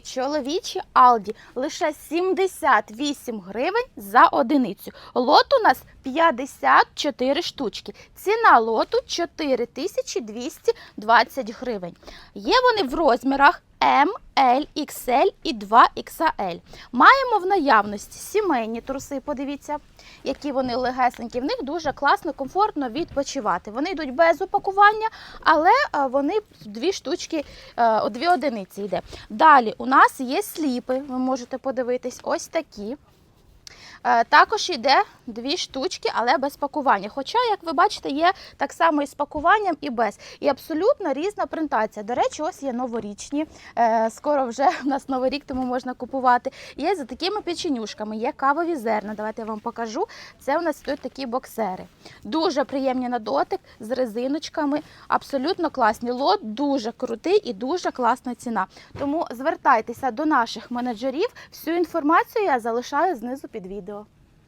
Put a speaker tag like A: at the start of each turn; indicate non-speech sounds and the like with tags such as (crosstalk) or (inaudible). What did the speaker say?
A: Чоловічі Алді лише 78 гривень за одиницю. Лот у нас 54 штучки. Ціна лоту 4220 гривень. Є вони в розмірах М, L, XL і 2XL. Маємо в наявності сімейні труси, подивіться, які вони легесенькі. В них дуже класно, комфортно відпочивати. Вони йдуть без упакування, але е, вони дві штучки, е, дві одиниці йде. Далі у нас є сліпи, ви можете подивитись, ось такі. Е, Також йде дві штучки, але без пакування. Хоча, як ви бачите, є так само і з пакуванням, і без. І абсолютно різна принтація. До речі, ось є новорічні. Е, Скоро вже (laughs) у нас новий рік, тому можна купувати. Є за такими печенюшками, є кавові зерна. Давайте я вам покажу. Це у нас тут такі боксери. Дуже приємні на дотик з резиночками. Абсолютно класні. Лот дуже крутий і дуже класна ціна. Тому звертайтеся до наших менеджерів. Всю інформацію я залишаю знизу під відео.